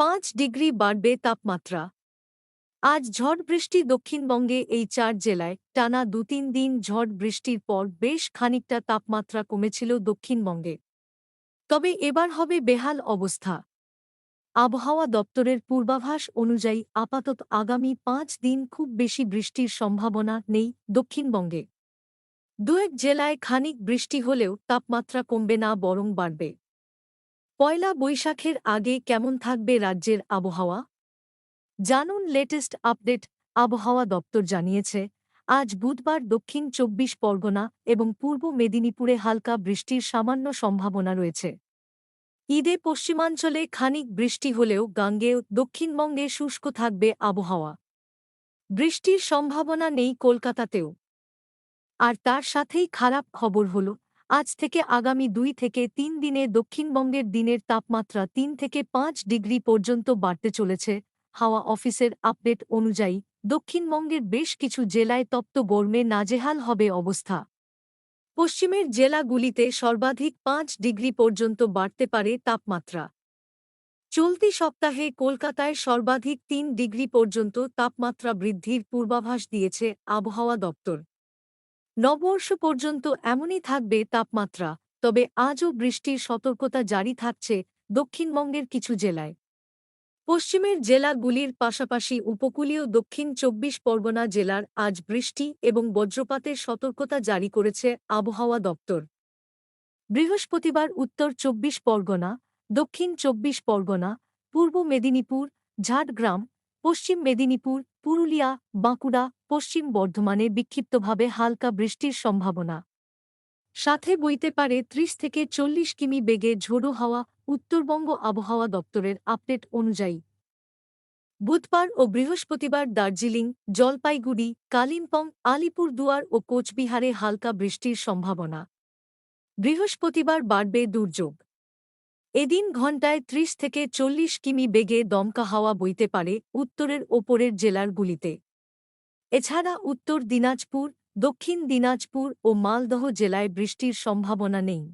পাঁচ ডিগ্রি বাড়বে তাপমাত্রা। আজ ঝড় বৃষ্টি দক্ষিণবঙ্গে এই চার জেলায়, টানা দু তিন দিন ঝড় বৃষ্টির পর বেশ খানিকটা তাপমাত্রা কমেছিল দক্ষিণবঙ্গে। তবে এবার হবে বেহাল অবস্থা। আবহাওয়া দপ্তরের পূর্বাভাস অনুযায়ী আপাতত আগামী পাঁচ দিন খুব বেশি বৃষ্টির সম্ভাবনা নেই দক্ষিণবঙ্গে। দুয়েক জেলায় খানিক বৃষ্টি হলেও তাপমাত্রা কমবে না, বরং বাড়বে। পয়লা বৈশাখের আগে কেমন থাকবে রাজ্যের আবহাওয়া? জানুন লেটেস্ট আপডেট আবহাওয়া দপ্তর জানিয়েছে। আজ বুধবার দক্ষিণ চব্বিশ পরগনা এবং পূর্ব মেদিনীপুরে হালকা বৃষ্টির সামান্য সম্ভাবনা রয়েছে। ঈদে পশ্চিমাঞ্চলে খানিক বৃষ্টি হলেও গাঙ্গেও দক্ষিণবঙ্গে শুষ্ক থাকবে আবহাওয়া। বৃষ্টির সম্ভাবনা নেই কলকাতাতেও। আর তার সাথেই খারাপ খবর হল আজ থেকে আগামী দুই থেকে তিন দিনে দক্ষিণবঙ্গের দিনের তাপমাত্রা তিন থেকে পাঁচ ডিগ্রি পর্যন্ত বাড়তে চলেছে। হাওয়া অফিসের আপডেট অনুযায়ী দক্ষিণবঙ্গের বেশ কিছু জেলায় তপ্ত গরমে নাজেহাল হবে অবস্থা। পশ্চিমের জেলাগুলিতে সর্বাধিক পাঁচ ডিগ্রি পর্যন্ত বাড়তে পারে তাপমাত্রা। চলতি সপ্তাহে কলকাতায় সর্বাধিক তিন ডিগ্রি পর্যন্ত তাপমাত্রা বৃদ্ধির পূর্বাভাস দিয়েছে আবহাওয়া দপ্তর। নববর্ষ পর্যন্ত এমনই থাকবে তাপমাত্রা, তবে আজও বৃষ্টির সতর্কতা জারি থাকছে দক্ষিণবঙ্গের কিছু জেলায়। পশ্চিমের জেলাগুলির পাশাপাশি উপকূলীয় দক্ষিণ চব্বিশ পরগনা জেলার আজ বৃষ্টি এবং বজ্রপাতের সতর্কতা জারি করেছে আবহাওয়া দপ্তর। বৃহস্পতিবার উত্তর চব্বিশ পরগনা, দক্ষিণ চব্বিশ পরগনা, পূর্ব মেদিনীপুর, ঝাড়গ্রাম, পশ্চিম মেদিনীপুর পুরুলিয়া, বাঁকুড়া, পশ্চিম বর্ধমানে বিক্ষিপ্তভাবে হালকা বৃষ্টির সম্ভাবনা। সাথে বইতে পারে ত্রিশ থেকে চল্লিশ কিমি বেগে ঝোড়ো হাওয়া উত্তরবঙ্গ আবহাওয়া দপ্তরের আপডেট অনুযায়ী। বুধবার ও বৃহস্পতিবার দার্জিলিং, জলপাইগুড়ি, কালিম্পং, আলিপুরদুয়ার ও কোচবিহারে হালকা বৃষ্টির সম্ভাবনা। বৃহস্পতিবার বাড়বে দুর্যোগ। এদিন ঘণ্টায় ত্রিশ থেকে চল্লিশ কিমি বেগে দমকা হাওয়া বইতে পারে উত্তরের ওপরের জেলারগুলিতে এছাড়া উত্তর দিনাজপুর, দক্ষিণ দিনাজপুর ও মালদহ জেলায় বৃষ্টির সম্ভাবনা নেই।